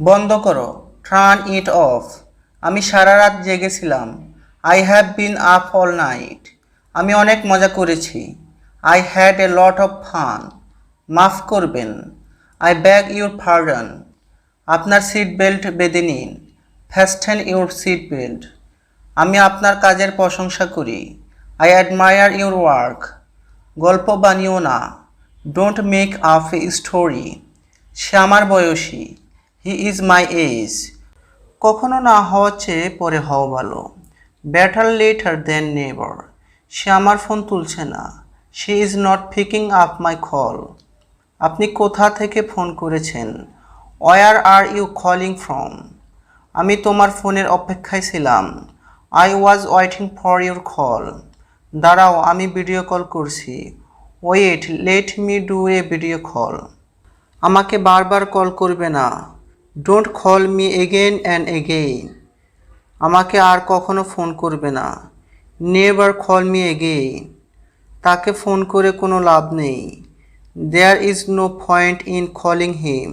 বন্ধ করো। Turn it off আমি সারা রাত জেগেছিলাম। I have been up all night আমি অনেক মজা করেছি। I had a lot of fun মাফ করবেন। আই ব্যাগ ইউর ফার্ডন আপনার সিট বেল্ট বেঁধে নিন। ফ্যাস্টেন ইউর সিট বেল্ট আমি আপনার কাজের প্রশংসা করি। আই অ্যাডমায়ার ইউর ওয়ার্ক গল্প বানিও না। Don't make up a story সে আমার বয়সী। হি ইজ মাই এজ কখনো না হওয়া চেয়ে পরে হওয়া ভালো। বেটার লেটার দেন নেভার সে আমার ফোন তুলছে না। She is not picking up my call আপনি কোথা থেকে ফোন করেছেন? Where are you calling from আমি তোমার ফোনের অপেক্ষায় ছিলাম। I was waiting for your call দাঁড়াও, আমি ভিডিও কল করছি। Wait let me do a video call আমাকে বারবার কল করবে না। Don't call me again and again আমাকে আর কখনো ফোন করবে না। নেভার কল মি এগেইন তাকে ফোন করে কোনো লাভ নেই। There is no point in calling him